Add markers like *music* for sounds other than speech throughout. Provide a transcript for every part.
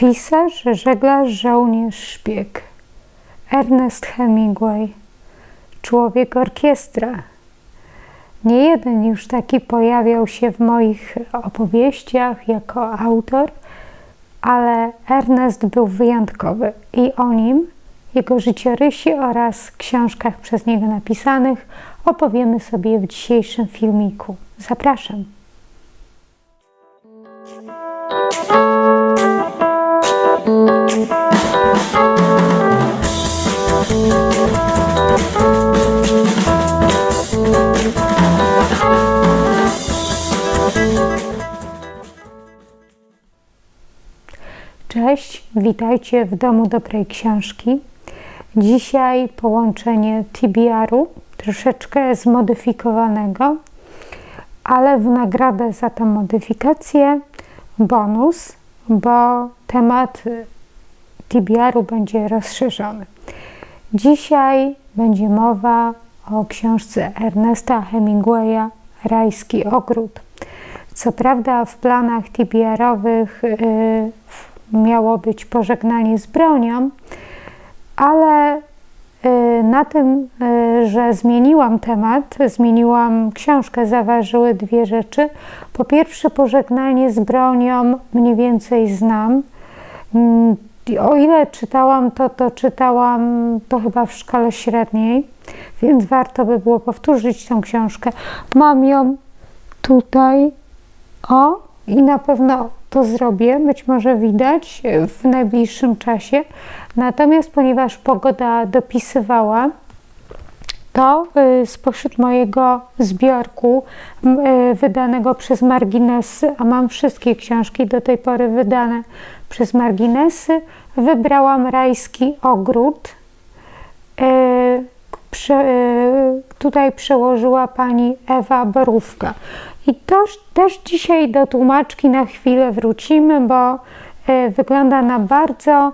Pisarz, żeglarz, żołnierz, szpieg. Ernest Hemingway. Człowiek orkiestra. Nie jeden już taki pojawiał się w moich opowieściach jako autor, ale Ernest był wyjątkowy i o nim, jego życiorysie oraz książkach przez niego napisanych opowiemy sobie w dzisiejszym filmiku. Zapraszam. Cześć, witajcie w Domu Dobrej Książki. Dzisiaj połączenie TBR-u, troszeczkę zmodyfikowanego, ale w nagrodę za tę modyfikację bonus, bo temat TBR-u będzie rozszerzony. Dzisiaj będzie mowa o książce Ernesta Hemingwaya Rajski Ogród. Co prawda w planach TBR-owych yy, miało być pożegnanie z bronią, ale y, na tym, y, że zmieniłam temat, zmieniłam książkę, zaważyły dwie rzeczy. Po pierwsze, pożegnanie z bronią mniej więcej znam. Mm, o ile czytałam to, to czytałam to chyba w szkole średniej, więc warto by było powtórzyć tę książkę. Mam ją tutaj, o, i na pewno to zrobię, być może widać w najbliższym czasie. Natomiast ponieważ pogoda dopisywała, to y, spośród mojego zbiorku y, wydanego przez marginesy, a mam wszystkie książki do tej pory wydane przez marginesy, wybrałam Rajski Ogród. Y, prze, tutaj przełożyła pani Ewa Borówka. I też, też dzisiaj do tłumaczki na chwilę wrócimy, bo wygląda na bardzo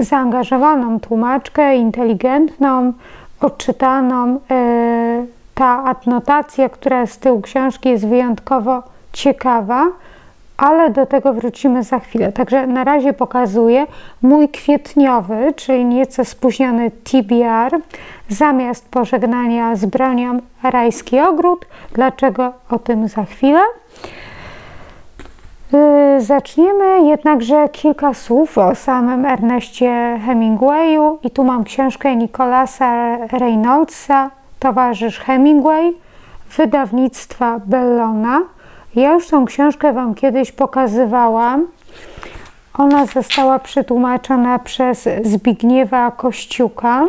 zaangażowaną tłumaczkę, inteligentną, odczytaną. Ta adnotacja, która z tyłu książki jest wyjątkowo ciekawa, ale do tego wrócimy za chwilę. Także na razie pokazuję mój kwietniowy, czyli nieco spóźniony TBR, zamiast pożegnania z bronią Rajski Ogród. Dlaczego? O tym za chwilę. Yy, zaczniemy jednakże kilka słów o samym Erneście Hemingwayu i tu mam książkę Nicolasa Reynoldsa, Towarzysz Hemingway, wydawnictwa Bellona. Ja już tą książkę Wam kiedyś pokazywałam. Ona została przetłumaczona przez Zbigniewa Kościuka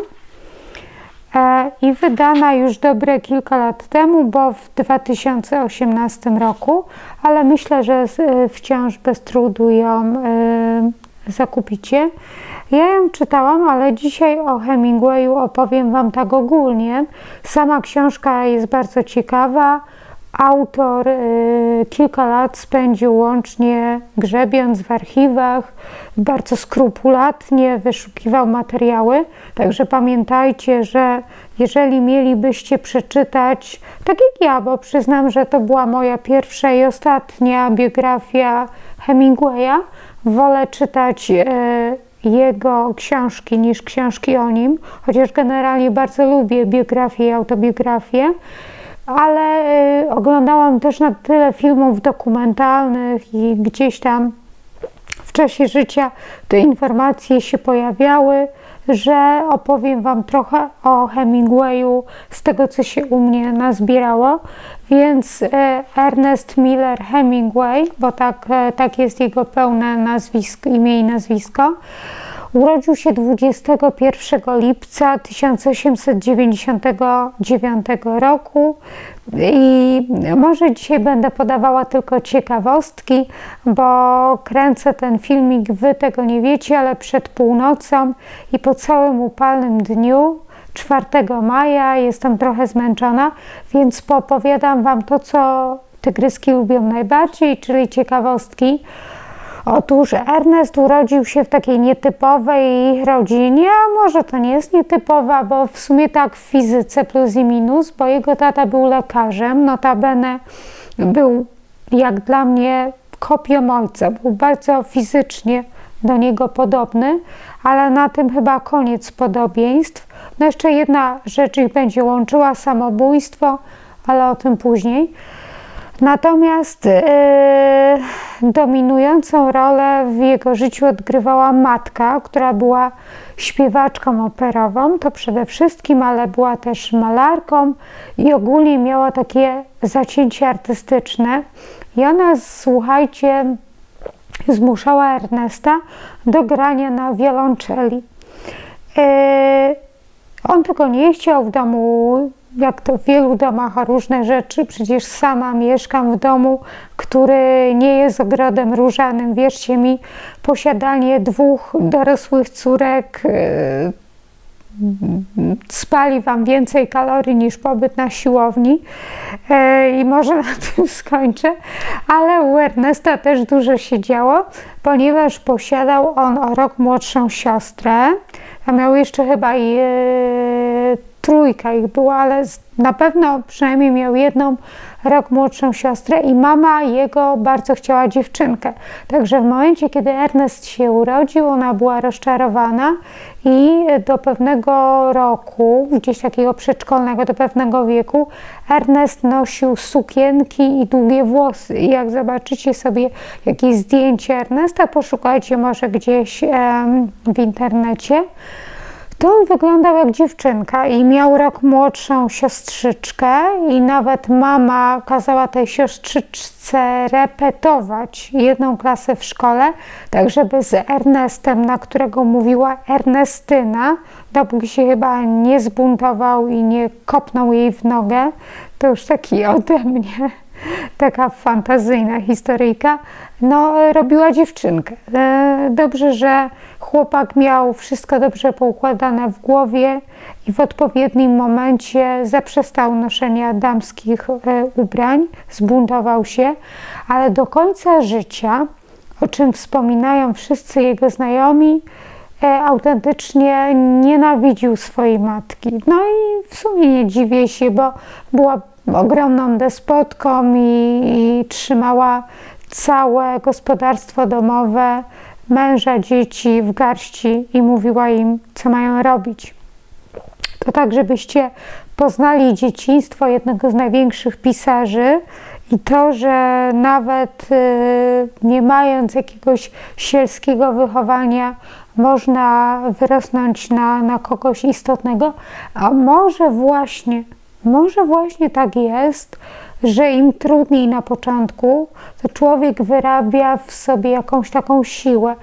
i wydana już dobre kilka lat temu, bo w 2018 roku, ale myślę, że e, wciąż bez trudu ją e, zakupicie. Ja ją czytałam, ale dzisiaj o Hemingwayu opowiem Wam tak ogólnie. Sama książka jest bardzo ciekawa. Autor y, kilka lat spędził łącznie grzebiąc w archiwach, bardzo skrupulatnie wyszukiwał materiały. Także pamiętajcie, że jeżeli mielibyście przeczytać, tak jak ja, bo przyznam, że to była moja pierwsza i ostatnia biografia Hemingwaya, wolę czytać y, jego książki niż książki o nim, chociaż generalnie bardzo lubię biografię i autobiografię ale y, oglądałam też na tyle filmów dokumentalnych i gdzieś tam w czasie życia te informacje się pojawiały, że opowiem Wam trochę o Hemingwayu z tego, co się u mnie nazbierało. Więc y, Ernest Miller Hemingway, bo tak, y, tak jest jego pełne nazwisko, imię i nazwisko, Urodził się 21 lipca 1899 roku. I może dzisiaj będę podawała tylko ciekawostki, bo kręcę ten filmik, wy tego nie wiecie, ale przed północą i po całym upalnym dniu 4 maja jestem trochę zmęczona, więc popowiadam wam to, co tygryski lubią najbardziej, czyli ciekawostki Otóż Ernest urodził się w takiej nietypowej rodzinie, a może to nie jest nietypowa, bo w sumie tak w fizyce plus i minus, bo jego tata był lekarzem, notabene był jak dla mnie kopią ojca, był bardzo fizycznie do niego podobny, ale na tym chyba koniec podobieństw. No jeszcze jedna rzecz ich będzie łączyła, samobójstwo, ale o tym później. Natomiast yy, dominującą rolę w jego życiu odgrywała matka, która była śpiewaczką operową, to przede wszystkim, ale była też malarką i ogólnie miała takie zacięcie artystyczne. I ona, słuchajcie, zmuszała Ernesta do grania na wiolonczeli. Yy, on tylko nie chciał w domu jak to w wielu domach o różne rzeczy. Przecież sama mieszkam w domu, który nie jest ogrodem różanym. Wierzcie mi, posiadanie dwóch dorosłych córek yy, spali Wam więcej kalorii niż pobyt na siłowni yy, i może na tym *laughs* skończę, ale u Ernesta też dużo się działo, ponieważ posiadał on o rok młodszą siostrę, a miał jeszcze chyba yy, trójka ich była, ale na pewno przynajmniej miał jedną rok młodszą siostrę i mama jego bardzo chciała dziewczynkę. Także w momencie, kiedy Ernest się urodził, ona była rozczarowana i do pewnego roku, gdzieś takiego przedszkolnego, do pewnego wieku, Ernest nosił sukienki i długie włosy. I jak zobaczycie sobie jakieś zdjęcie Ernesta, poszukajcie może gdzieś w internecie, to on wyglądał jak dziewczynka i miał rok młodszą siostrzyczkę i nawet mama kazała tej siostrzyczce repetować jedną klasę w szkole, tak żeby z Ernestem, na którego mówiła Ernestyna, dopóki się chyba nie zbuntował i nie kopnął jej w nogę, to już taki ode mnie *laughs* taka fantazyjna historyjka, no robiła dziewczynkę. E, dobrze, że chłopak miał wszystko dobrze poukładane w głowie i w odpowiednim momencie zaprzestał noszenia damskich e, ubrań, zbuntował się, ale do końca życia, o czym wspominają wszyscy jego znajomi, e, autentycznie nienawidził swojej matki. No i w sumie nie dziwię się, bo była ogromną despotką i, i trzymała całe gospodarstwo domowe, męża, dzieci w garści i mówiła im, co mają robić. To tak, żebyście poznali dzieciństwo jednego z największych pisarzy i to, że nawet y, nie mając jakiegoś sielskiego wychowania, można wyrosnąć na, na kogoś istotnego, a może właśnie może właśnie tak jest, że im trudniej na początku, to człowiek wyrabia w sobie jakąś taką siłę.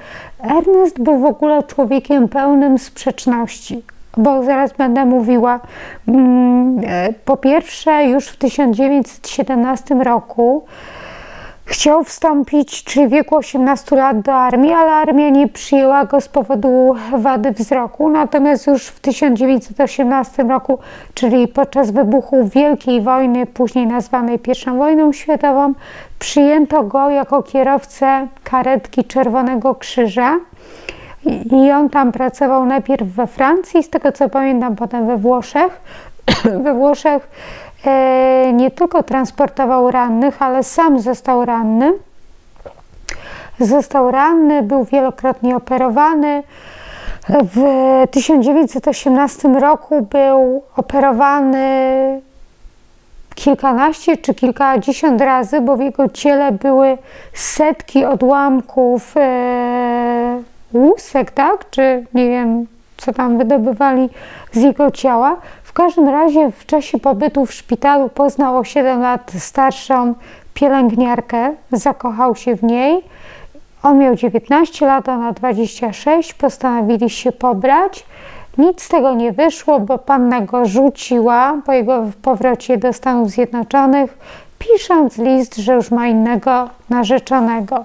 Ernest był w ogóle człowiekiem pełnym sprzeczności, bo zaraz będę mówiła. Mm, e, po pierwsze, już w 1917 roku Chciał wstąpić, w wieku 18 lat do armii, ale armia nie przyjęła go z powodu wady wzroku. Natomiast już w 1918 roku, czyli podczas wybuchu Wielkiej Wojny, później nazwanej I wojną światową, przyjęto go jako kierowcę karetki Czerwonego Krzyża. I on tam pracował najpierw we Francji, z tego co pamiętam, potem we Włoszech. *clears throat* we Włoszech nie tylko transportował rannych, ale sam został ranny. Został ranny, był wielokrotnie operowany. W 1918 roku był operowany kilkanaście czy kilkadziesiąt razy, bo w jego ciele były setki odłamków e, łusek, tak? Czy nie wiem, co tam wydobywali z jego ciała każdym razie w czasie pobytu w szpitalu poznał o 7 lat starszą pielęgniarkę, zakochał się w niej. On miał 19 lat, ona 26, postanowili się pobrać. Nic z tego nie wyszło, bo panna go rzuciła po jego powrocie do Stanów Zjednoczonych, pisząc list, że już ma innego narzeczonego.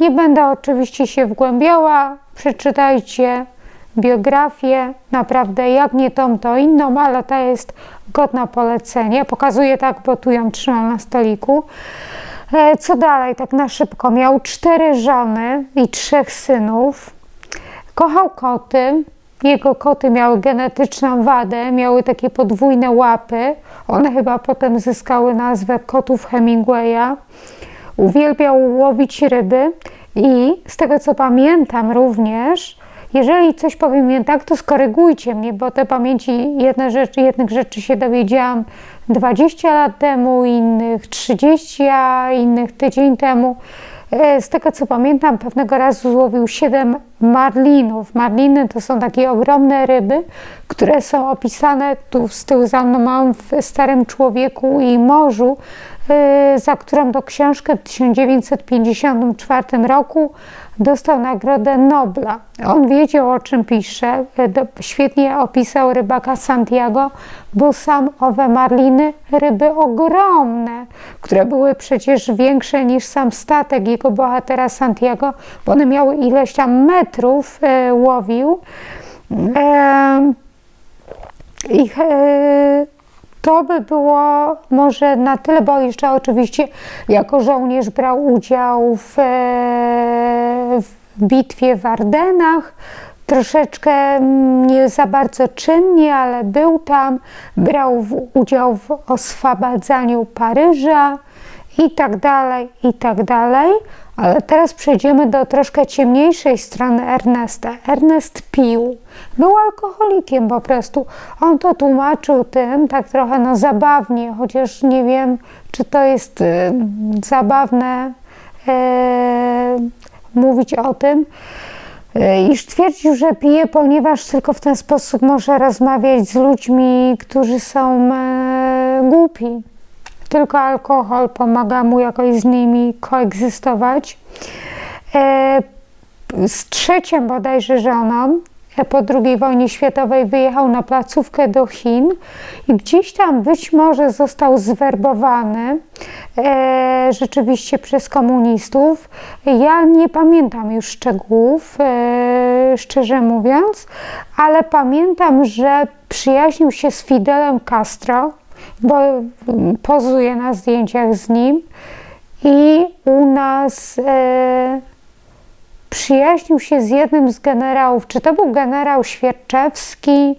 Nie będę oczywiście się wgłębiała, przeczytajcie biografię, naprawdę jak nie tą, to inną, ale ta jest godna polecenia. Pokazuję tak, bo tu ją trzymam na stoliku. E, co dalej, tak na szybko? Miał cztery żony i trzech synów. Kochał koty. Jego koty miały genetyczną wadę, miały takie podwójne łapy. One chyba potem zyskały nazwę kotów Hemingwaya. Uwielbiał łowić ryby I z tego co pamiętam również, jeżeli coś powiem nie tak, to skorygujcie mnie, bo te pamięci jedne rzeczy, jednych rzeczy się dowiedziałam 20 lat temu, innych 30, a innych tydzień temu. E, z tego co pamiętam, pewnego razu złowił 7 marlinów. Marliny to są takie ogromne ryby, które są opisane tu z tyłu za mną w Starym Człowieku i Morzu, za którą to książkę w 1954 roku dostał Nagrodę Nobla. On wiedział o czym pisze, świetnie opisał rybaka Santiago, bo sam owe marliny, ryby ogromne, które były przecież większe niż sam statek jego bohatera Santiago, bo one miały ileś tam metrów e, łowił. E, ich, e, to by było może na tyle, bo jeszcze oczywiście jako żołnierz brał udział w, e, w bitwie w Ardenach. Troszeczkę mm, nie za bardzo czynnie, ale był tam, brał w, udział w oswabadzaniu Paryża i tak dalej, i tak dalej. Ale teraz przejdziemy do troszkę ciemniejszej strony Ernesta. Ernest pił. Był alkoholikiem po prostu. On to tłumaczył tym tak trochę no zabawnie, chociaż nie wiem, czy to jest y, zabawne y, mówić o tym. Y, iż twierdził, że pije, ponieważ tylko w ten sposób może rozmawiać z ludźmi, którzy są y, głupi tylko alkohol pomaga mu jakoś z nimi koegzystować. E, z trzecią bodajże żoną e, po II wojnie światowej wyjechał na placówkę do Chin i gdzieś tam być może został zwerbowany e, rzeczywiście przez komunistów. Ja nie pamiętam już szczegółów, e, szczerze mówiąc, ale pamiętam, że przyjaźnił się z Fidelem Castro, bo pozuje na zdjęciach z nim i u nas e, przyjaźnił się z jednym z generałów. Czy to był generał Świerczewski?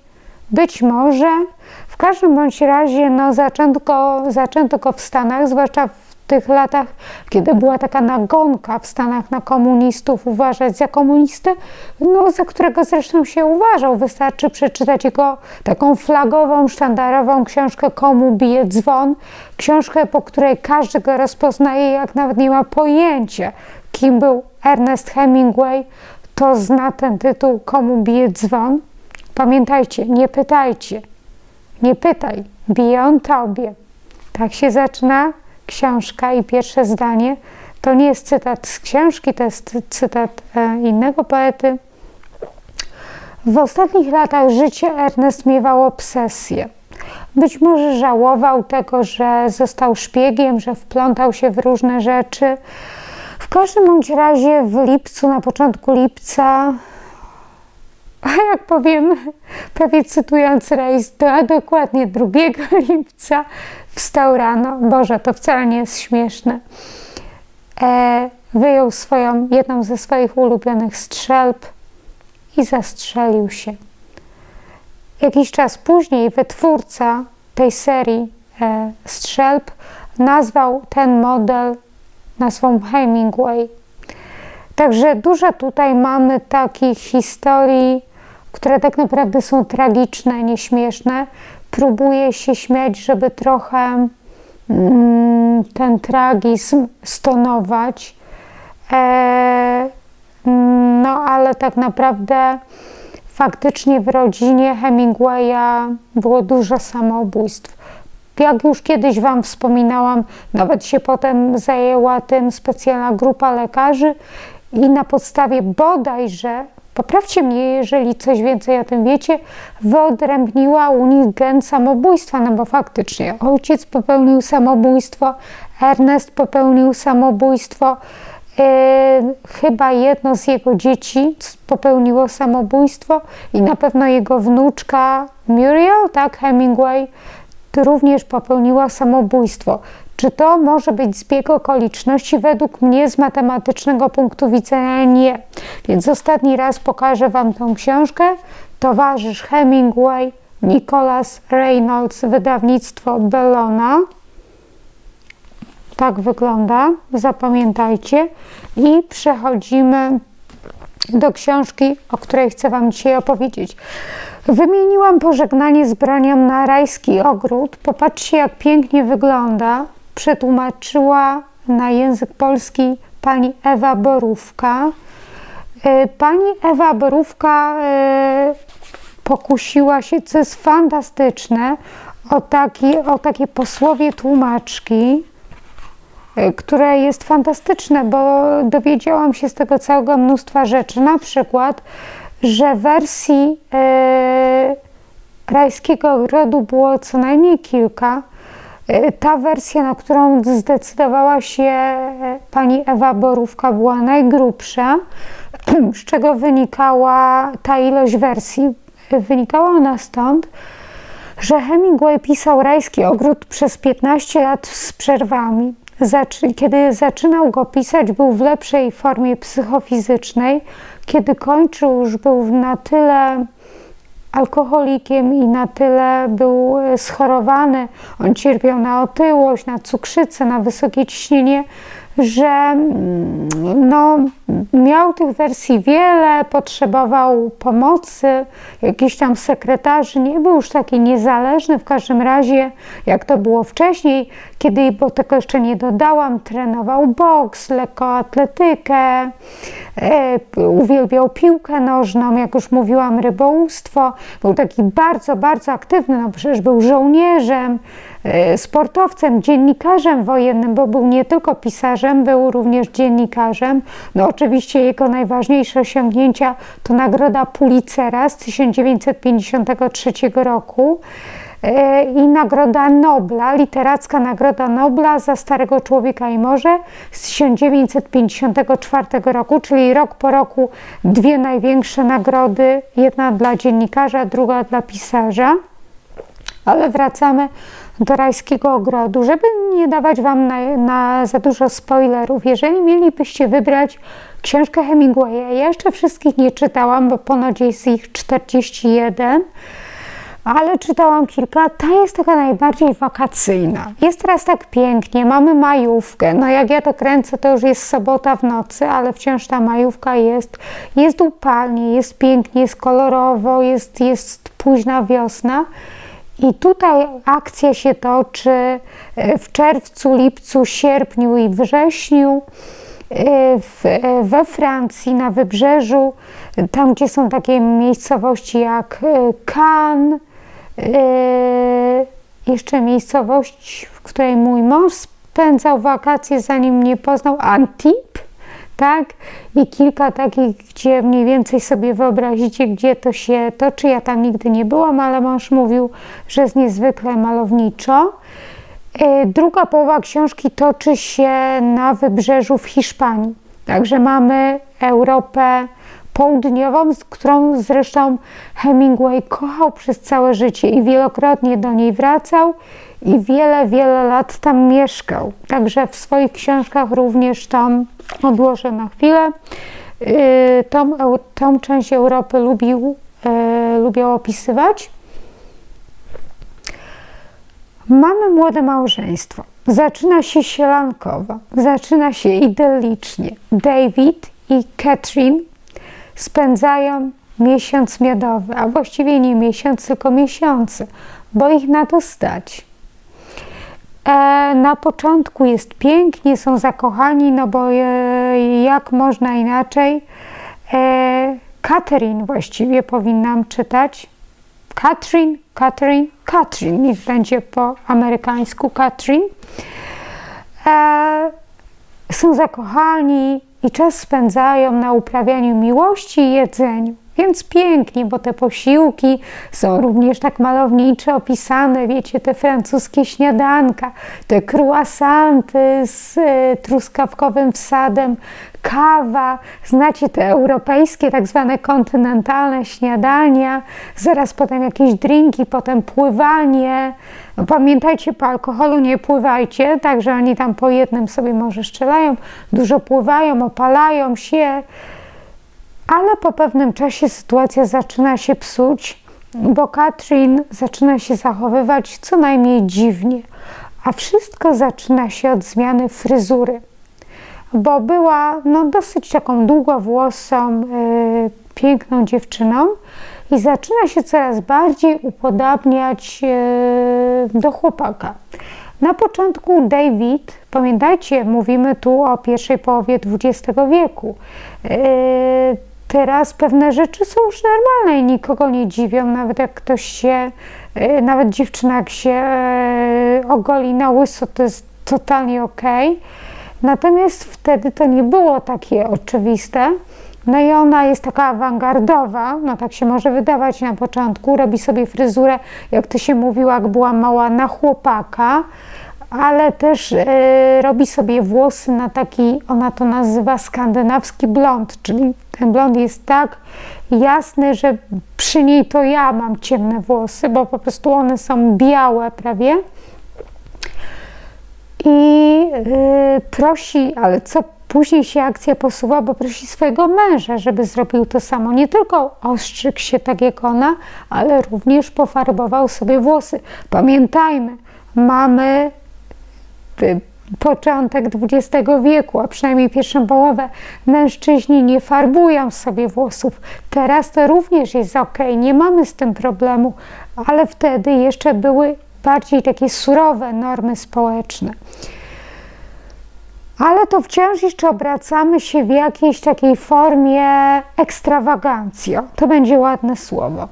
Być może. W każdym bądź razie no, zaczęto, go, zaczęto go w Stanach, zwłaszcza w tych latach, kiedy była taka nagonka w Stanach na komunistów, uważać za komunistę, no, za którego zresztą się uważał. Wystarczy przeczytać jego taką flagową, sztandarową książkę Komu bije dzwon, książkę, po której każdy go rozpoznaje, jak nawet nie ma pojęcia, kim był Ernest Hemingway, to zna ten tytuł Komu bije dzwon. Pamiętajcie, nie pytajcie, nie pytaj, bije on tobie. Tak się zaczyna książka i pierwsze zdanie to nie jest cytat z książki, to jest cytat e, innego poety. W ostatnich latach życia Ernest miewał obsesję. Być może żałował tego, że został szpiegiem, że wplątał się w różne rzeczy. W każdym bądź razie w lipcu, na początku lipca, a jak powiem, prawie cytując rejs, a dokładnie 2 *laughs* lipca wstał rano. Boże, to wcale nie jest śmieszne. E, wyjął swoją, jedną ze swoich ulubionych strzelb i zastrzelił się. Jakiś czas później wytwórca tej serii e, strzelb nazwał ten model nazwą Hemingway. Także dużo tutaj mamy takich historii, które tak naprawdę są tragiczne, nieśmieszne, próbuję się śmiać, żeby trochę mm, ten tragizm stonować. E, no ale tak naprawdę faktycznie w rodzinie Hemingwaya było dużo samobójstw. Jak już kiedyś Wam wspominałam, nawet się potem zajęła tym specjalna grupa lekarzy i na podstawie bodajże poprawcie mnie, jeżeli coś więcej o tym wiecie, wyodrębniła u nich gen samobójstwa, no bo faktycznie ojciec popełnił samobójstwo, Ernest popełnił samobójstwo, yy, chyba jedno z jego dzieci popełniło samobójstwo i na pewno jego wnuczka Muriel, tak, Hemingway, również popełniła samobójstwo. Czy to może być zbieg okoliczności? Według mnie z matematycznego punktu widzenia nie. Więc ostatni raz pokażę Wam tą książkę. Towarzysz Hemingway, Nicholas Reynolds, wydawnictwo Bellona. tak wygląda, zapamiętajcie. I przechodzimy do książki, o której chcę Wam dzisiaj opowiedzieć. Wymieniłam pożegnanie z branią na rajski ogród. Popatrzcie, jak pięknie wygląda. Przetłumaczyła na język polski pani Ewa Borówka. E, pani Ewa Borówka e, pokusiła się, co jest fantastyczne, o, taki, o takie posłowie tłumaczki, e, które jest fantastyczne, bo dowiedziałam się z tego całego mnóstwa rzeczy. Na przykład, że wersji Rajskiego Ogrodu było co najmniej kilka. E, ta wersja, na którą zdecydowała się pani Ewa Borówka, była najgrubsza, *clears throat* z czego wynikała ta ilość wersji. Wynikała ona stąd, że Hemingway pisał Rajski Ogród przez 15 lat z przerwami. Kiedy zaczynał go pisać, był w lepszej formie psychofizycznej. Kiedy kończył, już był na tyle alkoholikiem i na tyle był schorowany. On cierpiał na otyłość, na cukrzycę, na wysokie ciśnienie, że mm, no, miał tych wersji wiele, potrzebował pomocy, jakichś tam sekretarzy, nie był już taki niezależny. W każdym razie, jak to było wcześniej, kiedy, bo tego jeszcze nie dodałam, trenował boks, lekkoatletykę, e, uwielbiał piłkę nożną, jak już mówiłam, rybołówstwo, był taki bardzo, bardzo aktywny, no przecież był żołnierzem, sportowcem, dziennikarzem wojennym, bo był nie tylko pisarzem, był również dziennikarzem. No oczywiście jego najważniejsze osiągnięcia to nagroda Pulitzera z 1953 roku e, i Nagroda Nobla, literacka Nagroda Nobla za Starego Człowieka i Morze z 1954 roku, czyli rok po roku dwie największe nagrody, jedna dla dziennikarza, druga dla pisarza. Ale wracamy do rajskiego ogrodu, żeby nie dawać Wam na, na, za dużo spoilerów. Jeżeli mielibyście wybrać książkę Hemingwaya, ja jeszcze wszystkich nie czytałam, bo ponoć jest ich 41, ale czytałam kilka. Ta jest taka najbardziej wakacyjna. Jest teraz tak pięknie, mamy majówkę. No jak ja to kręcę, to już jest sobota w nocy, ale wciąż ta majówka jest. Jest upalnie, jest pięknie, jest kolorowo, jest, jest późna wiosna. I tutaj akcja się toczy e, w czerwcu, lipcu, sierpniu i wrześniu e, w, e, we Francji, na wybrzeżu, tam gdzie są takie miejscowości jak Cannes, jeszcze miejscowość, w której mój mąż spędzał wakacje, zanim mnie poznał, Antibes tak? I kilka takich, gdzie mniej więcej sobie wyobrazicie, gdzie to się toczy. Ja tam nigdy nie byłam, ale mąż mówił, że jest niezwykle malowniczo. E, druga połowa książki toczy się na wybrzeżu w Hiszpanii. Także mamy Europę południową, z którą zresztą Hemingway kochał przez całe życie i wielokrotnie do niej wracał i wiele, wiele lat tam mieszkał. Także w swoich książkach również tam odłożę na chwilę. Y, tą, tą część Europy lubił, e, lubiał opisywać. Mamy młode małżeństwo. Zaczyna się sielankowo, zaczyna się idyllicznie. David i Catherine spędzają miesiąc miodowy, a właściwie nie miesiąc, tylko miesiące, bo ich na to stać. E, na początku jest pięknie, są zakochani, no bo e, jak można inaczej. E, Catherine właściwie powinnam czytać. Katrin, Katrin, Katrin, niech będzie po amerykańsku Katrin. Są zakochani i czas spędzają na uprawianiu miłości i jedzeniu. Więc pięknie, bo te posiłki są również tak malowniczo opisane, wiecie, te francuskie śniadanka, te croissanty z y, truskawkowym wsadem, kawa, znacie te europejskie, tak zwane kontynentalne śniadania, zaraz potem jakieś drinki, potem pływanie. No, pamiętajcie, po alkoholu nie pływajcie, także oni tam po jednym sobie może strzelają, dużo pływają, opalają się, ale po pewnym czasie sytuacja zaczyna się psuć, bo Katrin zaczyna się zachowywać co najmniej dziwnie. A wszystko zaczyna się od zmiany fryzury, bo była no, dosyć taką długowłosą, yy, piękną dziewczyną i zaczyna się coraz bardziej upodabniać yy, do chłopaka. Na początku David, pamiętajcie, mówimy tu o pierwszej połowie XX wieku. Yy, teraz pewne rzeczy są już normalne i nikogo nie dziwią, nawet jak ktoś się, yy, nawet dziewczyna jak się yy, ogoli na łyso, to jest totalnie ok. Natomiast wtedy to nie było takie oczywiste. No i ona jest taka awangardowa, no tak się może wydawać na początku, robi sobie fryzurę, jak to się mówiło, jak była mała, na chłopaka, ale też y, robi sobie włosy na taki, ona to nazywa skandynawski blond, czyli ten blond jest tak jasny, że przy niej to ja mam ciemne włosy, bo po prostu one są białe prawie. I y, prosi, ale co Później się akcja posuwa, bo prosi swojego męża, żeby zrobił to samo. Nie tylko ostrzygł się tak jak ona, ale również pofarbował sobie włosy. Pamiętajmy, mamy początek XX wieku, a przynajmniej pierwszą połowę, mężczyźni nie farbują sobie włosów. Teraz to również jest ok, nie mamy z tym problemu, ale wtedy jeszcze były bardziej takie surowe normy społeczne ale to wciąż jeszcze obracamy się w jakiejś takiej formie ekstrawagancji. To będzie ładne słowo.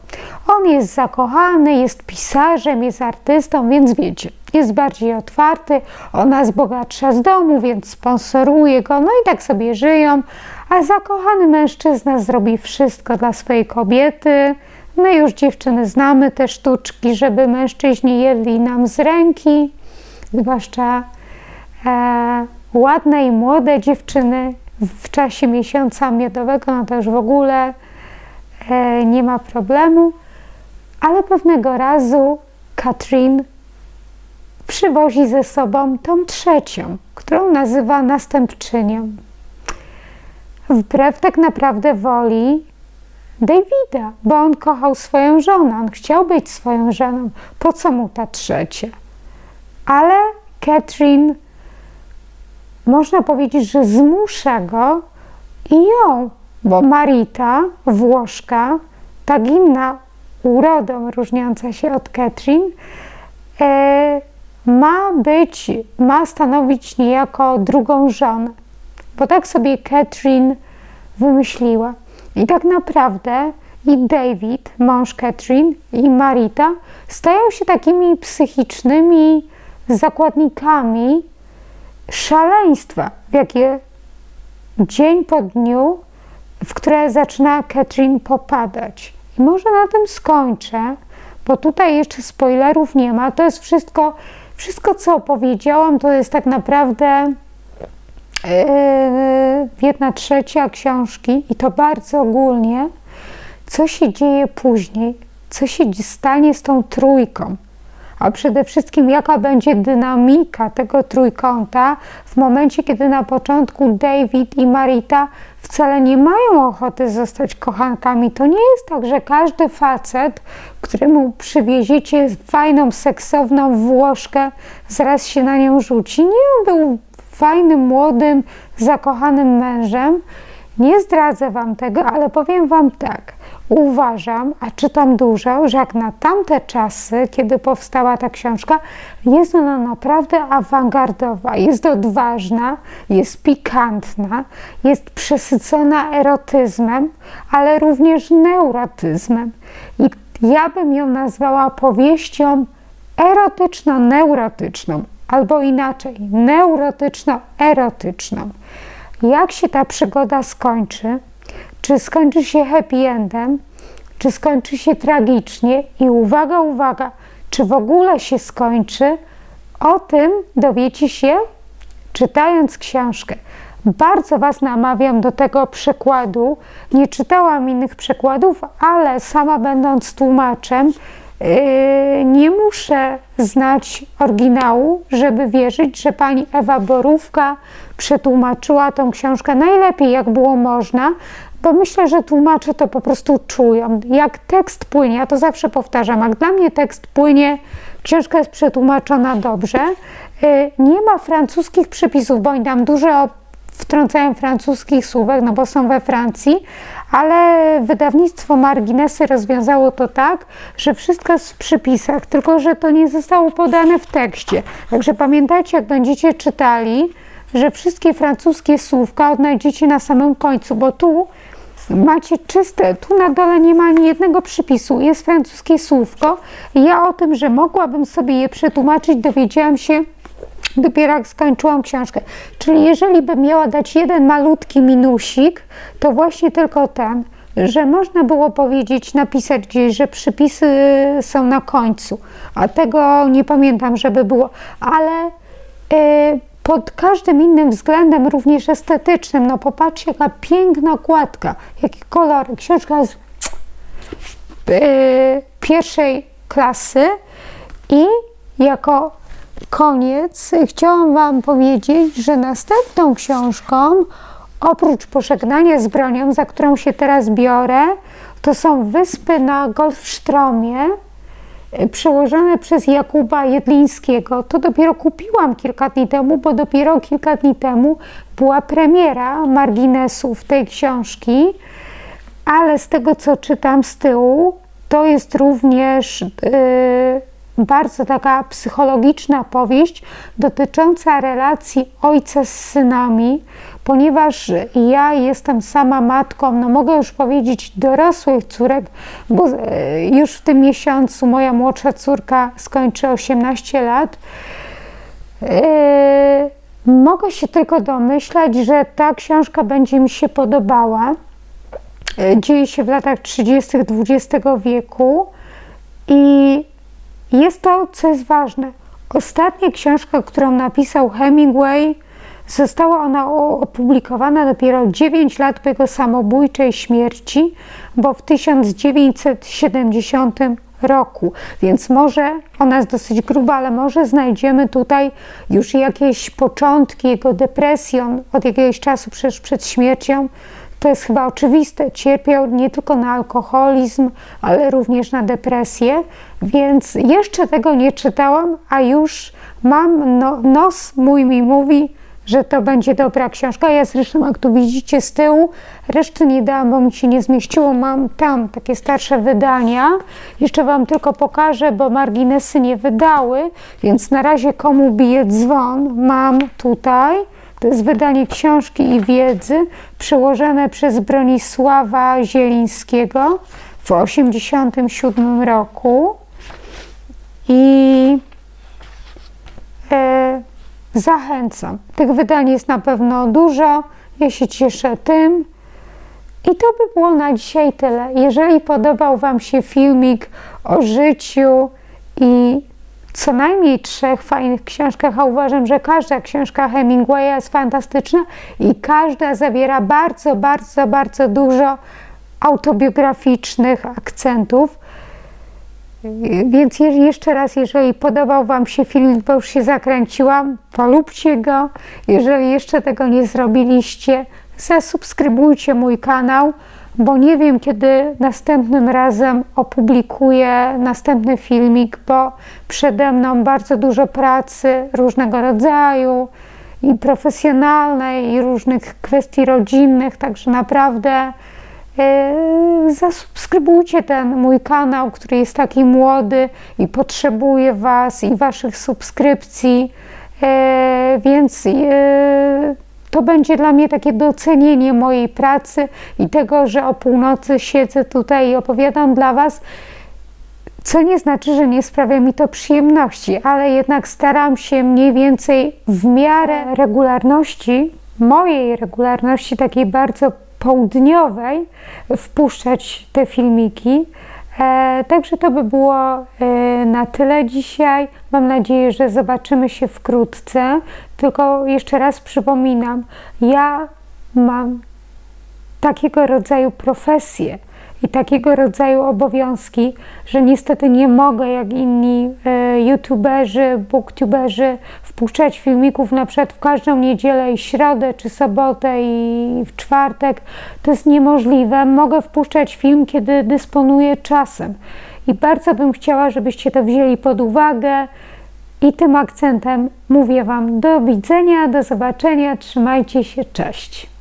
On jest zakochany, jest pisarzem, jest artystą, więc wiecie, jest bardziej otwarty, ona jest bogatsza z domu, więc sponsoruje go, no i tak sobie żyją, a zakochany mężczyzna zrobi wszystko dla swojej kobiety. My już dziewczyny znamy te sztuczki, żeby mężczyźni jedli nam z ręki, zwłaszcza e, ładne i młode dziewczyny w czasie miesiąca miodowego, no to już w ogóle e, nie ma problemu. Ale pewnego razu Katrin przywozi ze sobą tą trzecią, którą nazywa następczynią. Wbrew tak naprawdę woli Davida, bo on kochał swoją żonę, on chciał być swoją żoną. Po co mu ta trzecia? Ale Katrin można powiedzieć, że zmusza go i ją, bo Marita, Włoszka, tak inna urodą różniąca się od Katrin, e, ma być, ma stanowić niejako drugą żonę, bo tak sobie Katrin wymyśliła. I tak naprawdę i David, mąż Katrin, i Marita stają się takimi psychicznymi zakładnikami szaleństwa, w jakie dzień po dniu, w które zaczyna Katrin popadać. I może na tym skończę, bo tutaj jeszcze spoilerów nie ma. To jest wszystko, wszystko co opowiedziałam, to jest tak naprawdę yy, jedna trzecia książki i to bardzo ogólnie. Co się dzieje później? Co się stanie z tą trójką? A przede wszystkim jaka będzie dynamika tego trójkąta w momencie, kiedy na początku David i Marita wcale nie mają ochoty zostać kochankami. To nie jest tak, że każdy facet, któremu przywieziecie fajną, seksowną Włoszkę, zaraz się na nią rzuci. Nie, on był fajnym, młodym, zakochanym mężem. Nie zdradzę Wam tego, ale powiem Wam tak uważam, a czytam dużo, że jak na tamte czasy, kiedy powstała ta książka, jest ona naprawdę awangardowa, jest odważna, jest pikantna, jest przesycona erotyzmem, ale również neurotyzmem. I ja bym ją nazwała powieścią erotyczno-neurotyczną, albo inaczej, neurotyczno-erotyczną. Jak się ta przygoda skończy, czy skończy się happy endem, czy skończy się tragicznie i uwaga, uwaga, czy w ogóle się skończy, o tym dowiecie się czytając książkę. Bardzo Was namawiam do tego przekładu. Nie czytałam innych przekładów, ale sama będąc tłumaczem, nie muszę znać oryginału, żeby wierzyć, że pani Ewa Borówka przetłumaczyła tą książkę najlepiej, jak było można, bo myślę, że tłumacze to po prostu czują. Jak tekst płynie, ja to zawsze powtarzam, jak dla mnie tekst płynie, książka jest przetłumaczona dobrze, y, nie ma francuskich przypisów, bo oni tam dużo wtrącają francuskich słówek, no bo są we Francji, ale wydawnictwo Marginesy rozwiązało to tak, że wszystko jest w przypisach, tylko że to nie zostało podane w tekście. Także pamiętajcie, jak będziecie czytali, że wszystkie francuskie słówka odnajdziecie na samym końcu, bo tu macie czyste, tu na dole nie ma ani jednego przypisu, jest francuskie słówko. Ja o tym, że mogłabym sobie je przetłumaczyć, dowiedziałam się dopiero jak skończyłam książkę. Czyli jeżeli bym miała dać jeden malutki minusik, to właśnie tylko ten, że można było powiedzieć, napisać gdzieś, że przypisy są na końcu, a tego nie pamiętam, żeby było, ale yy, pod każdym innym względem, również estetycznym, no popatrzcie, jaka piękna okładka, jaki kolor, książka z yy, pierwszej klasy i jako koniec chciałam Wam powiedzieć, że następną książką, oprócz Pożegnania z bronią, za którą się teraz biorę, to są Wyspy na Golfstromie, e, przełożone przez Jakuba Jedlińskiego. To dopiero kupiłam kilka dni temu, bo dopiero kilka dni temu była premiera marginesów tej książki, ale z tego co czytam z tyłu, to jest również. Yy, bardzo taka psychologiczna powieść dotycząca relacji ojca z synami, ponieważ ja jestem sama matką, no mogę już powiedzieć dorosłych córek, bo e, już w tym miesiącu moja młodsza córka skończy 18 lat. E, mogę się tylko domyślać, że ta książka będzie mi się podobała. E, dzieje się w latach 30. XX wieku i jest to, co jest ważne. Ostatnia książka, którą napisał Hemingway, została ona opublikowana dopiero 9 lat po jego samobójczej śmierci, bo w 1970 roku. Więc może ona jest dosyć gruba, ale może znajdziemy tutaj już jakieś początki jego depresji. On od jakiegoś czasu przecież przed śmiercią to jest chyba oczywiste, cierpiał nie tylko na alkoholizm, ale również na depresję, więc jeszcze tego nie czytałam, a już mam, no, nos mój mi mówi, że to będzie dobra książka. Ja zresztą, jak tu widzicie z tyłu, reszty nie dałam, bo mi się nie zmieściło. Mam tam takie starsze wydania. Jeszcze Wam tylko pokażę, bo marginesy nie wydały, więc na razie komu bije dzwon mam tutaj. To jest wydanie książki i wiedzy przełożone przez Bronisława Zielińskiego w 1987 roku. I e, zachęcam. Tych wydań jest na pewno dużo. Ja się cieszę tym. I to by było na dzisiaj tyle. Jeżeli podobał Wam się filmik o życiu i co najmniej trzech fajnych książkach, a uważam, że każda książka Hemingwaya jest fantastyczna i każda zawiera bardzo, bardzo, bardzo dużo autobiograficznych akcentów. Więc jeszcze raz, jeżeli podobał Wam się film, bo już się zakręciłam, polubcie go. Jeżeli jeszcze tego nie zrobiliście, zasubskrybujcie mój kanał bo nie wiem, kiedy następnym razem opublikuję następny filmik, bo przede mną bardzo dużo pracy różnego rodzaju i profesjonalnej, i różnych kwestii rodzinnych, także naprawdę yy, zasubskrybujcie ten mój kanał, który jest taki młody i potrzebuje Was i Waszych subskrypcji, yy, więc yy, to będzie dla mnie takie docenienie mojej pracy i tego, że o północy siedzę tutaj i opowiadam dla Was, co nie znaczy, że nie sprawia mi to przyjemności, ale jednak staram się mniej więcej w miarę regularności, mojej regularności takiej bardzo południowej, wpuszczać te filmiki. E, także to by było e, na tyle dzisiaj. Mam nadzieję, że zobaczymy się wkrótce. Tylko jeszcze raz przypominam, ja mam takiego rodzaju profesję i takiego rodzaju obowiązki, że niestety nie mogę jak inni e, youtuberzy, booktuberzy wpuszczać filmików na przykład w każdą niedzielę i środę, czy sobotę i w czwartek. To jest niemożliwe. Mogę wpuszczać film, kiedy dysponuję czasem. I bardzo bym chciała, żebyście to wzięli pod uwagę I tym akcentem mówię Wam do widzenia, do zobaczenia, trzymajcie się, cześć.